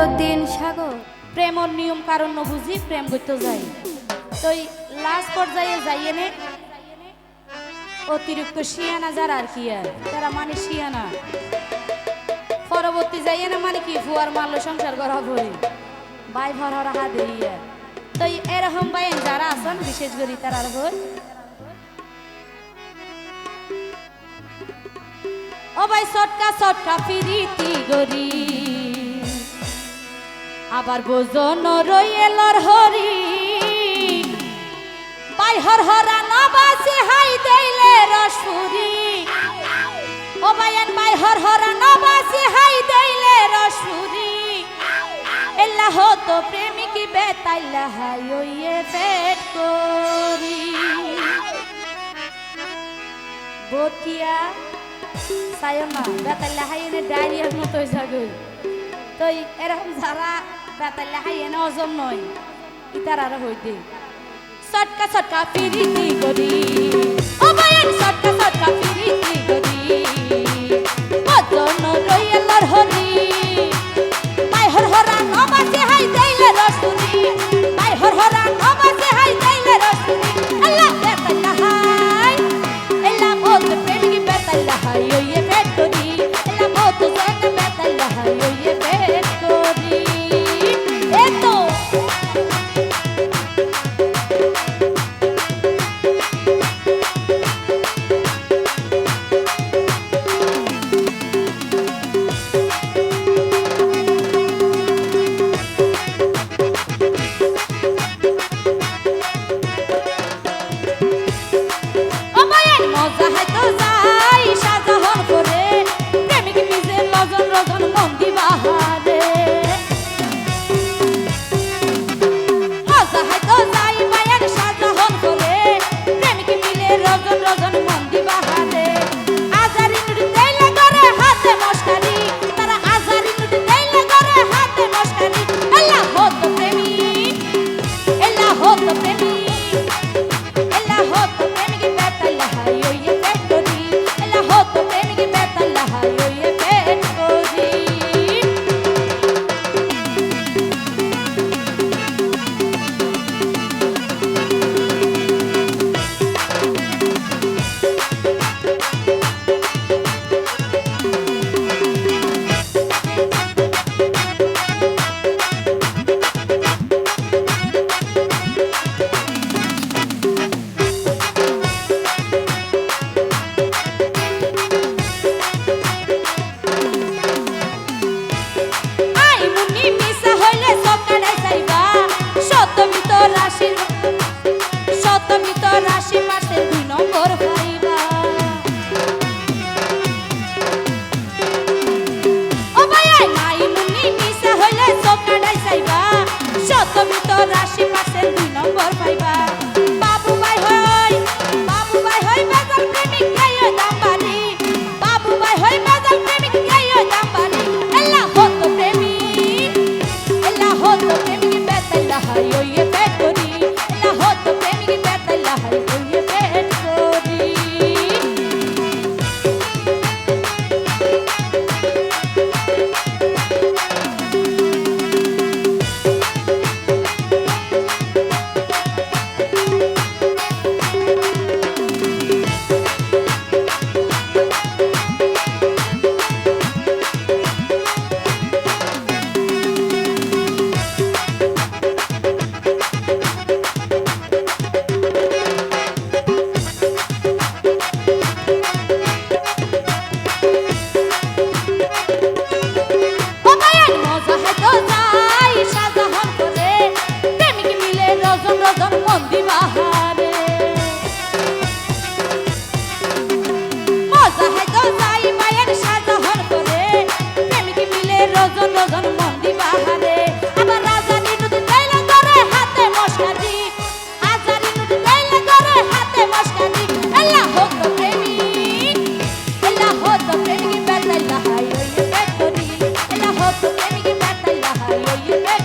মইনুদ্দিন সাগর, প্রেমর নিয়ম কারণ বুঝি প্রেম করতে যাই। তো লাস্ট পর্যায়ে যাইয়ে নে। অতিরিক্ত শিয়ানা যারা আর কি আর, তারা মানে শিয়ানা। পরবর্তী যাইয়ে না মানে কি ফুয়ার মারলো সংসার করা ভরে বাই ভর হরা হাত তো এরকম বাইন যারা আছেন, বিশেষ করে তারার ভর ও ভাই, সটকা সটকা ফিরিতি গরি আবার বোজন রইয়েলর হরি। বাই হর হরা নবাসি হাই দেইলে রসুরি ও ভাইয়ান বাই হর হরা নবাসি হাই দেইলে রসুরি এল্লা হতো প্রেমিকি বেতাইলা হাই ওইয়ে পেট করি। বকিয়া সায়মা বেতাল্লা হাইনে ডায়রিয়ার মতো যাগই তো এরকম যারা বেতাল্লা হাইনে অজম নয় ইতার আর হইতে সটকা সটকা পিরিতি করি ও বায়ান সটকা সটকা পিরিতি করি অজন রইয়ালার হরি মাই হর হরা নবাসে হাই দেইলে মাই হর হরা নবাসে হাই দেইলে রসুরি আল্লাহ বেতাল্লা হাই এলা মত প্রেমিকি বেতাল্লা হাই হাই বেতাইলা